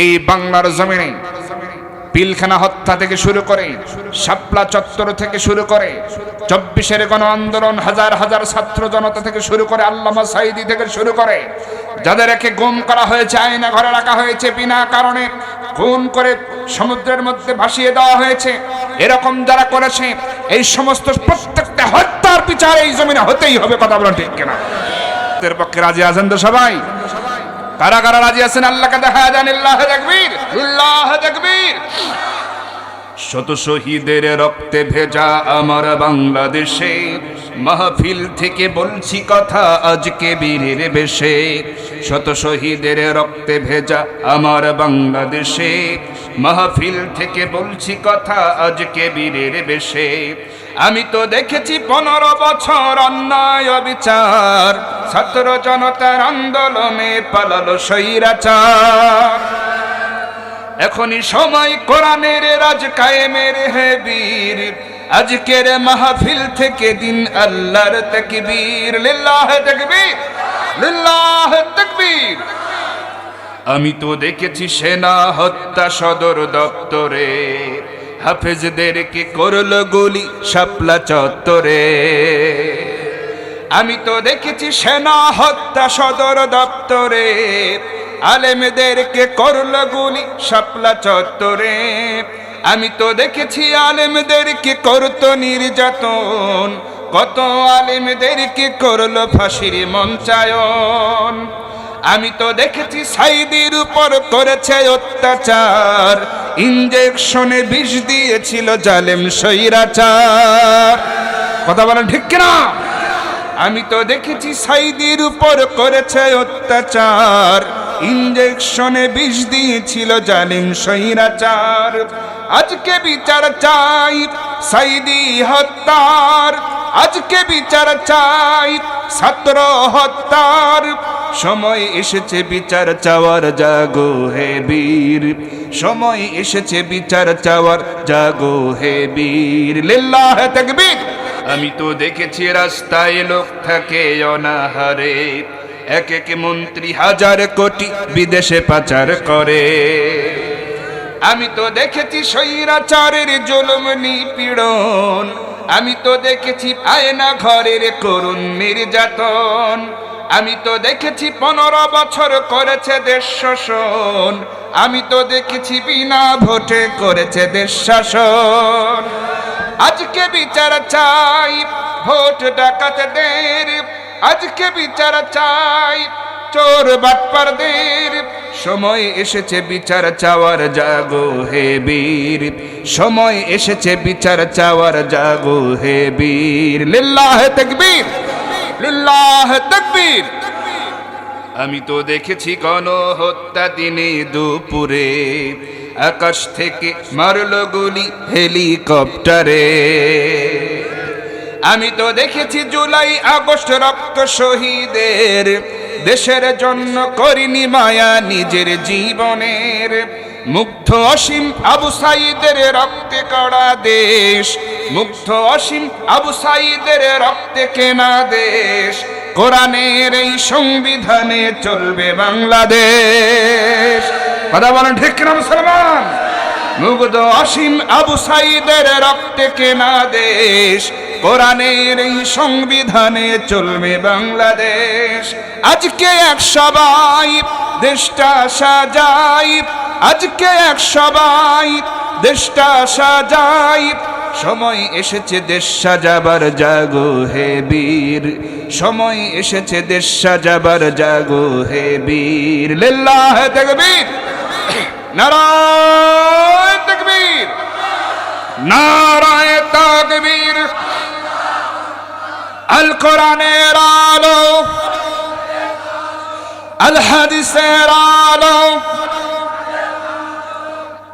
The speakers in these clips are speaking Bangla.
এই বাংলার জমিনে পিলখানা হত্যা থেকে শুরু করে, শাপলা চত্বর থেকে শুরু করে, চব্বিশের গণ আন্দোলন হাজার হাজার ছাত্র জনতা থেকে শুরু করে, আল্লামা সাইদি থেকে শুরু করে, যাদেরকে গুম করা হয়েছে, আয়না ঘরে রাখা হয়েছে বিনা কারণে, খুন করে সমুদ্রের মধ্যে ভাসিয়ে দেওয়া হয়েছে। এরকম যারা করেছে, এই সমস্ত প্রত্যেকটা হত্যার বিচার এই জমিনে হতেই হবে, কথা বলা ঠিক কেনা? পক্ষে রাজি আছেন তো সবাই? কারা কারা রাজি আছেন? আল্লাহকে দেখা দেন আল্লাহ তাকবীর আল্লাহ তাকবীর। শত শহীদের রক্তে ভেজা আমার বাংলাদেশে। মাহফিল থেকে বলছি কথা আজকে বীরের বেশে। শত শহীদের রক্তে ভেজা আমার বাংলাদেশে। মাহফিল থেকে বলছি কথা আজকে বীরের বেশে। আমি তো দেখেছি পনেরো বছর অন্যায় বিচার ছাত্র জনতার আন্দোলনে পালালো সৈরাচার এখনই সময় কোরআনের রাজ কায়েমের হে বীর। আজকের মাহফিল থেকে দিন আল্লাহর তাকবীর। লিল্লাহ তাকবীর লিল্লাহ তাকবীর। আমি তো দেখেছি সেনা হত্যা সদর দপ্তরে। হাফেজদেরকে করল গুলি শাপলা চত্বরে। আমি তো দেখেছি সেনা হত্যা সদর দপ্তরে। আলেমদেরকে করল গুলি? শাপলা চত্বরে। আমি তো দেখেছি আলেমদেরকে করতো নির্যাতন। কত আলেমদেরকে করল ফাঁসির মঞ্চায়ন। আমি তো দেখেছি সাইদির উপর করেছে অত্যাচার। ইঞ্জেকশনে বিষ দিয়েছিল জালেম সৈরাচার কথা বলেন ঠিক কিনা? আমি তো দেখেছি সাইদির উপর করেছে অত্যাচার। ইঞ্জেকশনে বিষ দিয়েছিল জালিম সৈরাচার আজকে বিচার চাই, সাইদি হত্যার। আজকে বিচার চাই, ছাত্র হত্যার। সময় এসেছে বিচার চাওয়ার, জাগো হে বীর। সময় এসেছে বিচার চাওয়ার, জাগো হে বীর। লিল্লাহ তাকবীর। আমি তো দেখেছি রাস্তায় লোক থাকে অনাহারে। এক এক মন্ত্রী হাজার কোটি বিদেশে পাচার করে। আমি তো দেখেছি স্বৈরাচারের জুলুম নিপীড়ন। আমি তো দেখেছি আয়না ঘরের করুণ নির্যাতন। আমি তো দেখেছি পনেরো বছর করেছে দেশ শাসন আমি তো দেখেছি বিনা ভোটে করেছে দেশ শাসন। আজকে বিচার চাই, ভোট ডাকাতদের আজকে বিচার চাই। চোর বাটপারদের। সময় এসেছে বিচার চাওয়ার জাগো হে বীর। সময় এসেছে বিচার চাওয়ার জাগো হে বীর। লিল্লাহ তাকবীর। লিল্লাহ তাকবীর। আমি তো দেখেছি গণ হত্যা দিনে দুপুরে। আকাশ থেকে মারল গুলি হেলিকপ্টারে। আমি তো দেখেছি জুলাই, আগস্ট রক্ত শহীদের। দেশের জন্য করিনি মায়া নিজের জীবনের। মুগ্ধ অসীম আবু সাইদের রক্তে কড়া দেশ। মুগ্ধ অসীম আবু সাইদের রক্তে কেনা দেশ। কোরআনের এই সংবিধানে চলবে বাংলাদেশ। কথা বলেন ঠিক কিনা মুসলমান? মুগ্ধ অসীম আবু সাইদের রক্তে কেনা দেশ। কোরআনের এই সংবিধানে চলবে বাংলাদেশ। আজকে এক সবাই দেশটা সাজাই, আজকে এক সবাই দেশটা সাজাই। সময় এসেছে দেশ সাজাবার জাগো হে বীর। সময় এসেছে দেশ সাজাবার জাগো হে বীর। লিল্লাহ তাকবীর। নারায় তাকবীর। নারায় তাকবীর। আল কোরআনের আলো। আল হাদিসের আলো।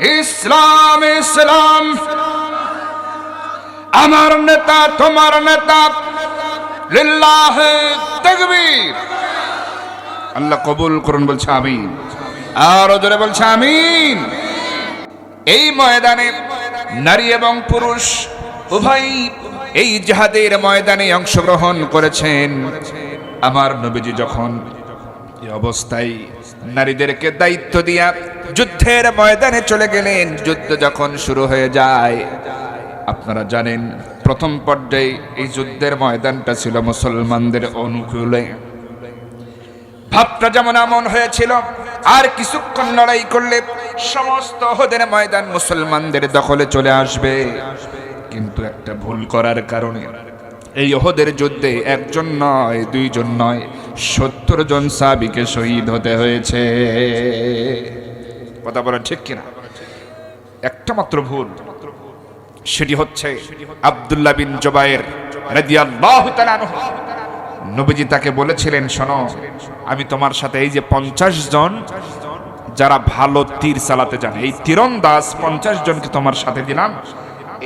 ইসলাম ইসলাম। আমার নেতা, তোমার নেতা। লিল্লাহ তাকবীর। আল্লাহ কবুল করুন, বলছে আমিন। আর জোরে বলছে আমিন। এই ময়দানে নারী এবং পুরুষ উভয় এই জাহাদের ময়দানে অংশগ্রহণ করেছেন। আমার নবীজি যখন অবস্থায় নারীদেরকে দায়িত্ব দিয়া যুদ্ধের ময়দানে চলে গেলেন, যুদ্ধ যখন শুরু হয়ে যায়, আপনারা জানেন, প্রথম পর্যায়ে এই যুদ্ধের ময়দানটা ছিল মুসলমানদের অনুকূলে। ভাবটা যেমন এমন হয়েছিল, আর কিছুক্ষণ লড়াই করলে সমস্ত ওহদের ময়দান মুসলমানদের দখলে চলে আসবে। কিন্তু একটা ভুল করার কারণে এই ওহদের যুদ্ধে একজন নয়, দুইজন নয়, সত্তর জন সাবিকে শহীদ হতে হয়েছে। কথা বলেন ঠিক কিনা? একটা মাত্র ভুল, সেটি হচ্ছে আব্দুল্লাহ বিন জোবায়ের রাদিয়াল্লাহু তাআলা নবীজি তাকে বলেছিলেন, শোনো, আমি তোমার সাথে এই যে পঞ্চাশ জন, যারা ভালো তীর চালাতে জানে, এই তীরন্দাজ পঞ্চাশ জনকে তোমার সাথে দিলাম।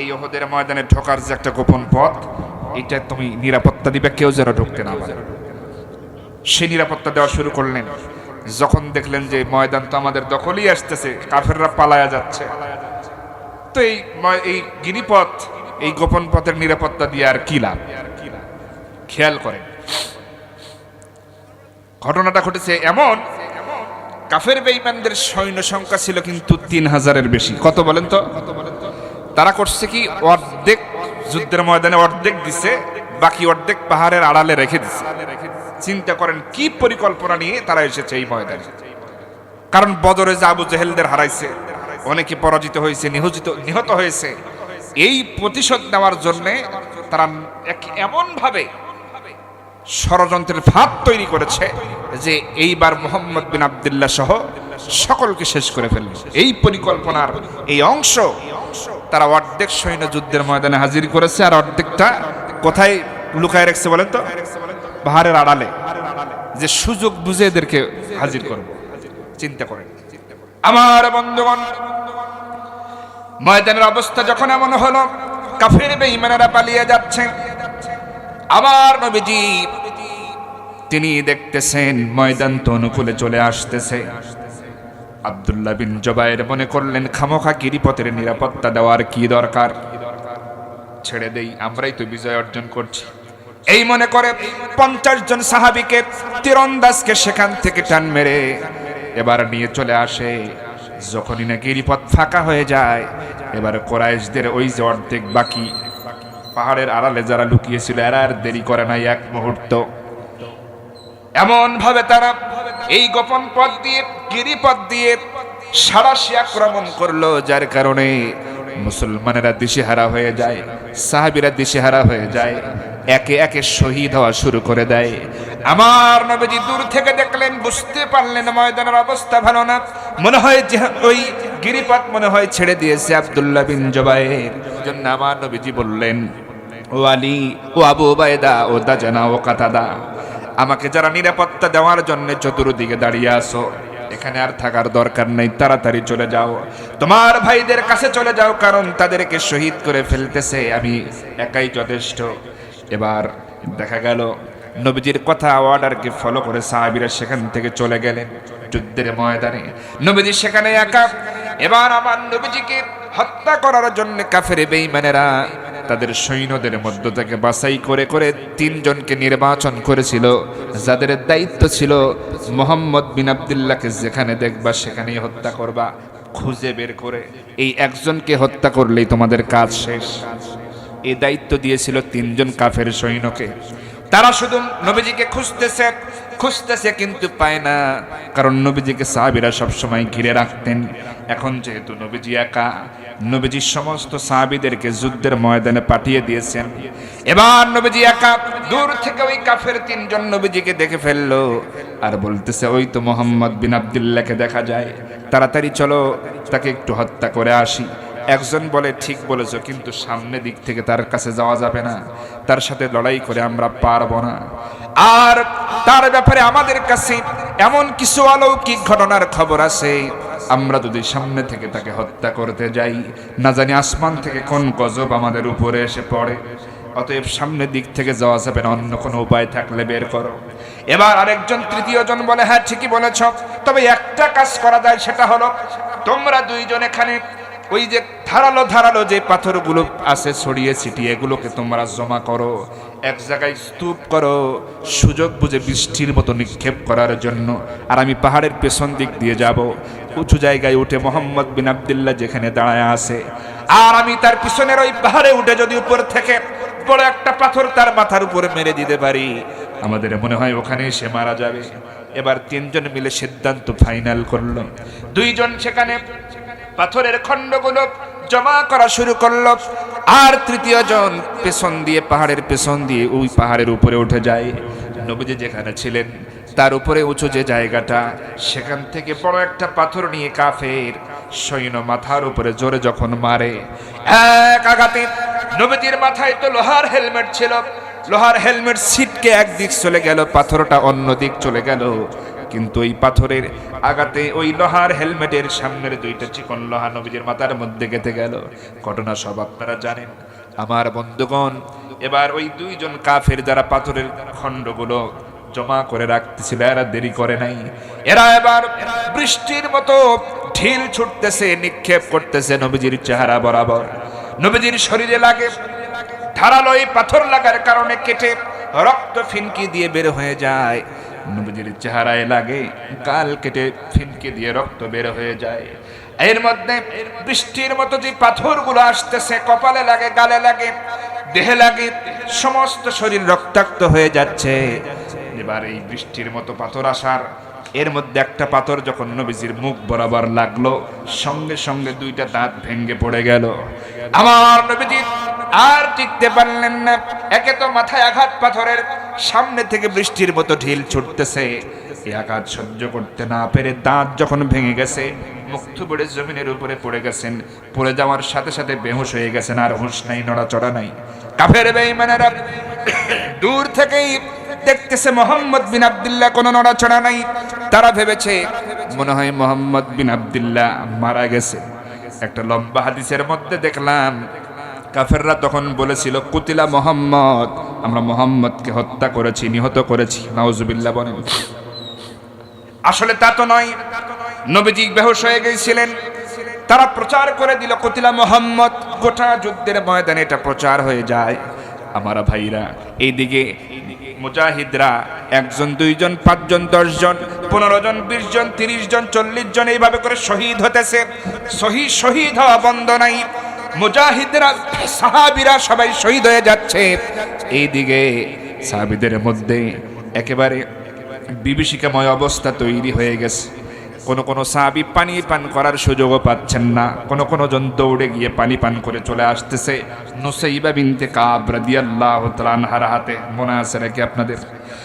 এই ওহদের ময়দানে ঢোকার যে একটা গোপন পথ এটা তুমি নিরাপত্তা দিবে, কেউ যেন ঢুকতে না পারে। সে নিরাপত্তা দেওয়া শুরু করলেন। যখন দেখলেন যে ময়দান তো আমাদের দখলই আসতেছে, কাফেররা পালায়া যাচ্ছে। তো এই এই গিরিপথ, এই গোপন পথের নিরাপত্তা দিয়ে আর কি লাভ? খেয়াল করেন ঘটনাটা ঘটেছে এমন, কাফের বেঈমানদের সৈন্য সংখ্যা ছিল কিন্তু তিন হাজারের বেশি। কত বলেন তো? তারা করছে কি, অর্ধেক যুদ্ধের ময়দানে অর্ধেক দিছে, বাকি অর্ধেক পাহাড়ের আড়ালে রেখে দিছে। চিন্তা করেন, কি পরিকল্পনা নিয়ে তারা এসেছে এই ময়দানে? কারণ বদরে যে আবু জেহেলদের হারাইছে, অনেকে পরাজিত হয়েছে, নিহজিত, নিহত হয়েছে। এই প্রতিশোধ নেওয়ার জন্যে তারা এক- এমন ভাবে ষড়যন্ত্রের ফাঁদ তৈরি করেছে যে এইবার মোহাম্মদ বিন আবদুল্লাহ সহ সকলকে শেষ করে ফেলল এই পরিকল্পনার এই অংশ তারা অর্ধেক সৈন্য যুদ্ধের ময়দানে হাজির করেছে আর অর্ধেকটা কোথায় লুকায় রেখেছে বলেন তো? পাহাড়ের আড়ালে। যে সুযোগ বুঝে এদেরকে হাজির করব। চিন্তা করেন। আমার বন্ধুগণ, ময়দানের অবস্থা যখন এমন হলো, কাফের বেঈমানেরা পালিয়ে যাচ্ছে আমার নবীজি, তিনি দেখতেছেন ময়দান তো অনুকূলে চলে আসতেছে। আব্দুল্লাহ বিন জবায়ের মনে করলেন খামোখা গিরিপথের নিরাপত্তা দেওয়ার কি দরকার? ছেড়ে দেই, আমরাই তো বিজয় অর্জন করছি। এই মনে করে পঞ্চাশ জন সাহাবিকে, তীরন্দাজকে সেখান থেকে টান মেরে এবার নিয়ে চলে আসে। যখনই না গিরিপথ ফাঁকা হয়ে যায়, এবার কোরাইশদের ওই যে অর্ধেক বাকি। পাহাড়ের আড়ালে যারা লুকিয়েছিল, এরা আর দেরি করে নাই এক মুহূর্ত। এমন ভাবে তারা এই গোপন পথ দিয়ে, গিরিপথ দিয়ে সারাশি আক্রমণ করল, যার কারণে মুসলমানেরা দিশেহারা হয়ে যায়, সাহাবিরা দিশেহারা হয়ে যায়, একে একে শহীদ হওয়া শুরু করে দেয়। আমার নবীজি দূর থেকে দেখলেন, বুঝতে পারলেন ময়দানের অবস্থা ভালো না। মনে হয় যে ওই গিরিপথ মনে হয় ছেড়ে দিয়েছে আব্দুল্লাহ বিন জবাইর। জন্য আমার নবীজি বললেন ও আলী ও আবু বায়দা ও দাজানা, ও কাতাদা, আমাকে যারা নিরাপত্তা দেওয়ার জন্য চতুর্দিকে দাঁড়িয়ে আসো এখানে আর থাকার দরকার নেই, তাড়াতাড়ি চলে যাও। তোমার ভাইদের কাছে চলে যাও, কারণ তাদেরকে শহীদ করে ফেলতেছে, আমি একাই যথেষ্ট। এবার দেখা গেল, নবীজির কথা অর্ডারকে ফলো করে সাহাবিরা সেখান থেকে চলে গেলেন যুদ্ধের ময়দানে। নবীজি সেখানে একা, এবার আমার নবীজিকে হত্যা করার জন্য কাফের বেঈমানেরা তাদের সৈন্যদের মধ্য থেকে বাছাই করে করে তিনজনকে নির্বাচন করেছিল। যাদের দায়িত্ব ছিল মোহাম্মদ বিন আবদুল্লাহকে যেখানে দেখবা সেখানেই হত্যা করবা, খুঁজে বের করে। এই একজনকে হত্যা করলেই তোমাদের কাজ শেষ। এই দায়িত্ব দিয়েছিল তিনজন কাফের সৈন্যকে। তারা শুধু নবীজিকে খুঁজতেছে খুঁজতেছে কিন্তু পায় না। কারণ নবীজিকে সাহাবিরা সবসময় ঘিরে রাখতেন। এখন যেহেতু নবীজি একা, নবীজি সমস্ত সাহাবিদেরকে যুদ্ধের ময়দানে পাঠিয়ে দিয়েছেন। এবার নবীজি একা, দূর থেকে ওই কাফের তিনজন নবীজিকে দেখে ফেলল। আর বলতেছে, ওই তো মোহাম্মদ বিন আবদুল্লাহকে দেখা যায়। তাড়াতাড়ি চলো, তাকে একটু হত্যা করে আসি। একজন বলে, ঠিক বলেছ, কিন্তু সামনে দিক থেকে তার কাছে যাওয়া যাবে না। তার সাথে লড়াই করে আমরা পারব না। আর তার ব্যাপারে আমাদের কাছে এমন কিছু অলৌকিক ঘটনার খবর আছে। আমরা যদি সামনে থেকে তাকে হত্যা করতে যাই, না জানি আসমান থেকে কোন গজব আমাদের উপরে এসে পড়ে। অতএব সামনের দিক থেকে যাওয়া যাবে না, অন্য কোনো উপায় থাকলে বের করো। এবার আরেকজন তৃতীয় জন বলে হ্যাঁ ঠিকই বলেছ, তবে একটা কাজ করা যায়, সেটা হলো তোমরা দুইজন এখানে ওই যে ধারালো ধারালো যে পাথরগুলো আছে ছড়িয়ে ছিটিয়ে, এগুলোকে তোমরা জমা করো, এক জায়গায় স্তূপ করো, সুযোগ বুঝে বৃষ্টির মতো নিক্ষেপ করার জন্য। আর আমি পাহাড়ের পেছন দিক দিয়ে যাব। উঁচু জায়গায় উঠে মোহাম্মদ বিন আবদুল্লাহ যেখানে দাঁড়ায় আছে। আর আমি তার পিছনের ওই পাহাড়ে উঠে যদি উপর থেকে বড় একটা পাথর তার মাথার উপরে মেরে দিতে পারি, আমাদের মনে হয় ওখানে সে মারা যাবে। এবার তিনজন মিলে সিদ্ধান্ত ফাইনাল করল দুইজন সেখানে পাথরের খণ্ডগুলো জমা করা শুরু করল, আর তৃতীয় জন পেছন দিয়ে, পাহাড়ের পেছন দিয়ে ওই পাহাড়ের উপরে উঠে যায়। নবীজি যেখানে ছিলেন, তার উপরে উঁচু যে জায়গাটা, সেখান থেকে বড় একটা পাথর নিয়ে কাফের সৈন্য মাথার উপরে জোরে যখন মারে, এক আঘাতে নবীজির মাথায় তো লোহার হেলমেট ছিল। লোহার হেলমেট সিটকে একদিক চলে গেল, পাথরটা অন্য দিক চলে গেল। কিন্তু ওই পাথরের আগাতে ওই লোহার হেলমেটের সামনের দুইটা চিকন লোহা নবীজির মাথার মধ্যে গেঁথে গেল। ঘটনা সব আপনারা জানেন। আমার বন্ধুগণ, এবার ওই দুইজন কাফের যারা পাথরের খণ্ডগুলো জমা করে রাখতেছিল, এরা দেরি করে নাই। এরা এবার বৃষ্টির মতো ঢিল ছুটতেছে, নিক্ষেপ করতেছে নবীজির চেহারা বরাবর। নবীজির শরীরে লাগে ধারালো এই পাথর লাগার কারণে কেটে রক্ত ফিনকি দিয়ে বের হয়ে যায়। নবীজির চেহারায় লাগে, গাল কেটে ফিনকি দিয়ে রক্ত বের হয়ে যায়। এর মধ্যে বৃষ্টির মতো যে পাথরগুলো আসতেছে, কপালে লাগে, গালে লাগে, দেহে লাগে, সমস্ত শরীর রক্তাক্ত হয়ে যাচ্ছে। এবার এই বৃষ্টির মতো পাথর আসার, এর মধ্যে একটা পাথর যখন নবীজির মুখ বরাবর লাগল, সঙ্গে সঙ্গে দুইটা দাঁত ভেঙ্গে পড়ে গেল। আমার নবীজি আর টিকতে পারলেন না। একে তো মাথায় আঘাত পাথরের, সামনে থেকে বৃষ্টির মতো ঢিল ছুটতেছে। এই আঘাত সহ্য করতে না পেরে দাঁত যখন ভেঙে গেছে, মুক্ত পড়ে জমিনের উপরে পড়ে গেছেন। পড়ে যাওয়ার সাথে সাথে বেহুশ হয়ে গেছেন, আর হুঁশ নাই, নড়াচড়া নাই। কাফের বেঈমানেরা দূর থেকেই দেখতেছে মোহাম্মদ বিন আব্দুল্লাহ, কোনো নড়াচড়া নাই। তারা ভেবেছে, মনে হয় মোহাম্মদ বিন আব্দুল্লাহ মারা গেছে। একটা লম্বা হাদিসের মধ্যে দেখলাম কাফেররা তখন বলেছিল, কুতিলা মোহাম্মদ, আমরা মোহাম্মদকে হত্যা করেছি, নিহত করেছি। নাউজুবিল্লাহ বলেন। আসলে তা তো নয়। নবীজি বেহুশ হয়ে গিয়েছিলেন। তারা প্রচার করে দিল, কতিলা মোহাম্মদ, গোটা যুদ্ধের ময়দানে এটা প্রচার হয়ে যায়। আমার ভাইরা, এইদিকে মুজাহিদরা একজন, দুইজন, পাঁচজন, দশজন, পনেরো জন, বিশ জন, তিরিশ জন, চল্লিশ জন এইভাবে করে শহীদ হতেছে। শহীদ শহীদ হওয়া বন্ধ নাই। মুজাহিদরা, সাহাবিরা সবাই শহীদ হয়ে যাচ্ছে। এইদিকে সাহাবিদের মধ্যে একেবারে বিভীষিকাময় অবস্থা তৈরি হয়ে গেছে। কোন কোন সাহাবি পানি পান করার সুযোগও পাচ্ছেন না। কোন কোন জন দৌড়ে গিয়ে পানি পান করে চলে আসতেছে। নুসাইবা বিনতে কাব রাদিয়াল্লাহু তাআলা হাতে। মনে আছে নাকি আপনাদের?